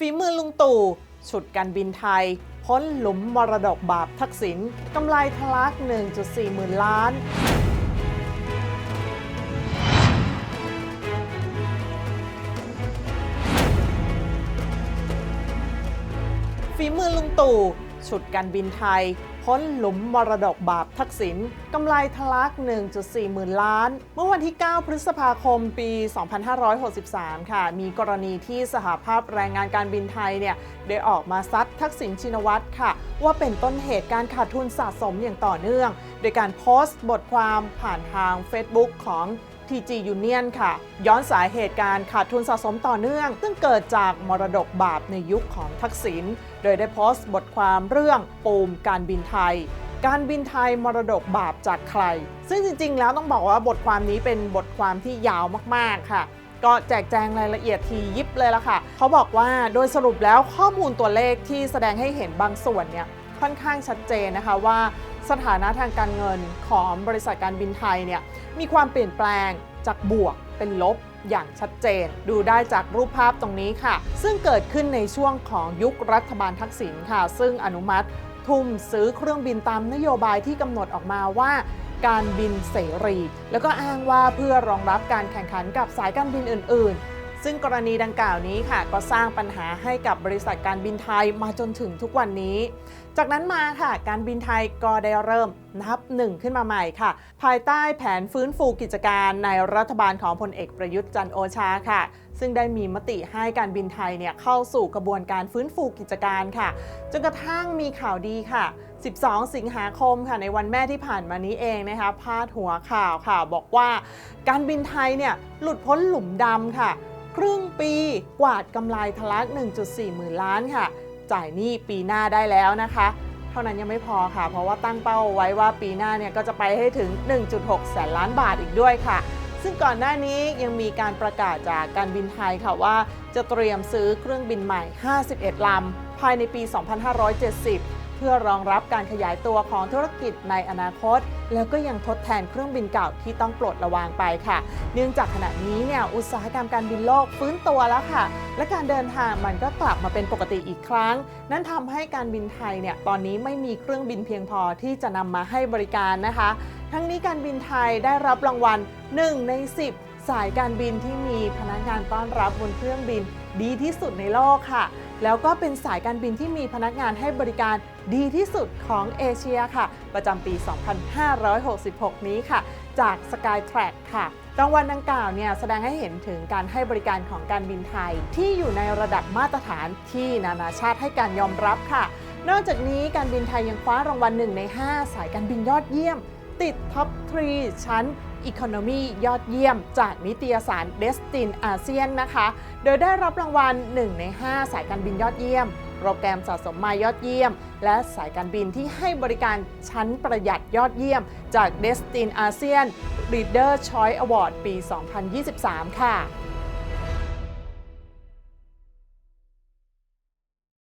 ฝีมือลุงตู่ฉุดการบินไทย พ้นหลุมมรดกบาปทักษิณกำไรทะลัก 1.4 หมื่นล้าน ฝีมือลุงตู่ฉุดการบินไทย พ้นหลุมมรดกบาปทักษิณกำไรทะลัก 1.4 หมื่นล้าน เมื่อวันที่ 9 พฤษภาคมปี 2563 ค่ะ มีกรณีที่สหภาพแรงงานการบินไทยเนี่ยได้ออกมาซัดทักษิณชินวัตรค่ะ ว่าเป็นต้นเหตุการขาดทุนสะสมอย่างต่อเนื่อง โดยการโพสต์บทความผ่านทาง Facebook ของ TG Union ค่ะ ย้อนสาเหตุการขาดทุนสะสมต่อเนื่อง ซึ่งเกิดจากมรดกบาปในยุคของทักษิณโดยได้โพสต์บทความเรื่องปูมการบินไทย การบินไทยมรดกบาปจากใคร ซึ่งจริง ๆ แล้วต้องบอกว่าบทความนี้เป็นบทความที่ยาวมากๆค่ะก็แจกแจงรายละเอียดทียิบเลยละค่ะ เขาบอกว่าโดยสรุปแล้วข้อมูลตัวเลขที่แสดงให้เห็นบางส่วนเนี่ยค่อนข้างชัดเจนนะคะว่าสถานะทางการเงินของบริษัทการบินไทยเนี่ย มีความเปลี่ยนแปลงจากบวกเป็นลบอย่างชัดเจน ดูได้จากรูปภาพตรงนี้ค่ะ ซึ่งเกิดขึ้นในช่วงของยุครัฐบาลทักษิณค่ะ ซึ่งอนุมัติทุ่มซื้อเครื่องบินตามนโยบายที่กำหนดออกมาว่าการบินเสรี แล้วก็อ้างว่าเพื่อรองรับการแข่งขันกับสายการบินอื่น ๆ ซึ่งกรณีดังกล่าวนี้ค่ะ ก็สร้างปัญหาให้กับบริษัทการบินไทยมาจนถึงทุกวันนี้ จากนั้นมาค่ะ การบินไทยก็ได้เริ่มนับหนึ่งขึ้นมาใหม่ค่ะ ภายใต้แผนฟื้นฟูกิจการในรัฐบาลของพลเอกประยุทธ์จันโอชาค่ะ ซึ่งได้มีมติให้การบินไทยเนี่ยเข้าสู่กระบวนการฟื้นฟูกิจการค่ะ จนกระทั่งมีข่าวดีค่ะ 12 สิงหาคมค่ะในวันแม่ที่ผ่านมานี้เองนะคะพาดหัวข่าวค่ะบอกว่า การบินไทยเนี่ยหลุดพ้นหลุมดำค่ะ ครึ่งปีกวาดกำไรทะลัก 1.4 หมื่นล้านค่ะ จ่ายหนี้ปีหน้าได้แล้วนะคะ เท่านั้นยังไม่พอค่ะ เพราะว่าตั้งเป้าไว้ว่าปีหน้าเนี่ยก็จะไปให้ถึง 1.6 แสนล้านบาทอีกด้วยค่ะ ซึ่งก่อนหน้านี้ยังมีการประกาศจากการบินไทยค่ะว่า จะเตรียมซื้อเครื่องบินใหม่ 51 ลำภายในปี 2570 เพื่อรองรับการขยายตัวของธุรกิจในอนาคต แล้วก็ยังทดแทนเครื่องบินเก่าที่ต้องปลดระวางไปค่ะ เนื่องจากขณะนี้เนี่ยอุตสาหกรรมการบินโลกฟื้นตัวแล้วค่ะ และการเดินทางมันก็กลับมาเป็นปกติอีกครั้ง นั่นทำให้การบินไทยเนี่ยตอนนี้ไม่มีเครื่องบินเพียงพอที่จะนำมาให้บริการนะคะ ทั้งนี้การบินไทยได้รับรางวัล 1 ใน 10 สายการบินที่มีพนักงานต้อนรับบนเครื่องบินดีที่สุดในโลกค่ะ แล้วก็เป็นสายการบินที่มีพนักงานให้บริการดีที่สุดของเอเชียค่ะ ประจำปี 2566 นี้ค่ะ จาก Skytrack ค่ะรางวัลดังกล่าวเนี่ยแสดงให้เห็นถึงการให้บริการของการบินไทย ที่อยู่ในระดับมาตรฐานที่นานาชาติให้การยอมรับค่ะ นอกจากนี้การบินไทยยังคว้ารางวัลหนึ่งใน 5 สายการบินยอดเยี่ยม ติดท็อป3ชั้น Economy ยอดเยี่ยม จากนิตยสาร Destin อาเซียนนะคะ โดยได้รับรางวัล 1 ใน 5 สายการบินยอดเยี่ยม โปรแกรมสะสมมายอดเยี่ยม และสายการบินที่ให้บริการชั้นประหยัดยอดเยี่ยม จาก Destin อาเซียน Leader Choice Award ปี 2023 ค่ะ